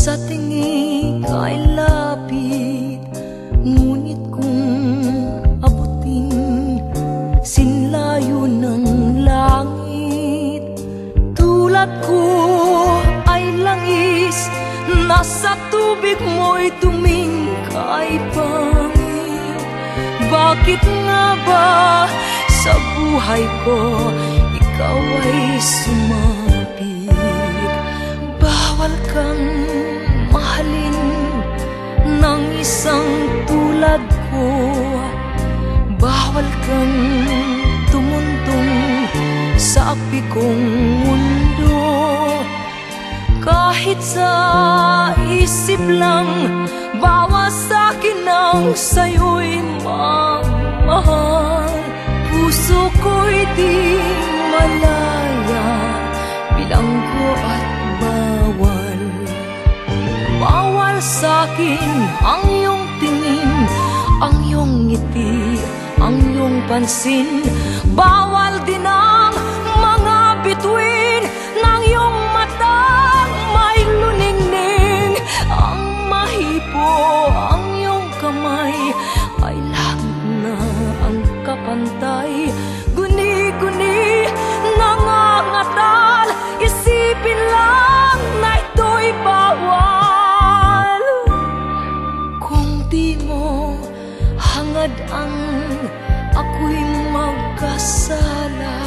Sa tingin kay lapit. Ngunit kung abutin Sinlayo ng langit Tulad ko ay langis Nasa tubig mo'y tumingkay pangit. Bakit nga ba sa buhay ko Ikaw ay sumama isang tulad ko. Bawal kang tumuntong sa api kong mundo. Kahit sa isip lang Bawas sa akin ang sa'yo'y Bawal sa akin ang iyong tingin Ang iyong ngiti, ang iyong pansin. Bawal din ang mga bituin Ng iyong matang may luningning. Ang mahipo, ang iyong kamay Ay langit na ang kapantay ang ako'y magkasala.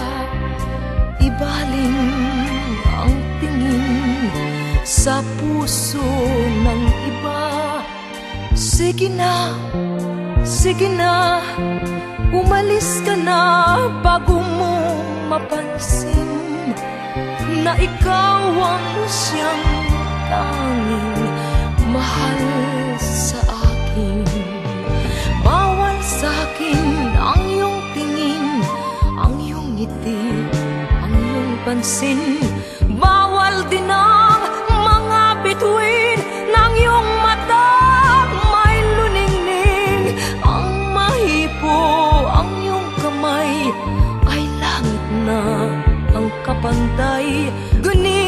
Ibaling ang tingin sa puso ng iba. Sige na, sige na, umalis ka na bago mo mapansin Na ikaw ang pansin Bawal din ang mga bituin ng iyong mata. May luningning, ang mahipo, ang iyong kamay Ay langit na ang kapantay. Guni-guni,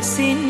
Ang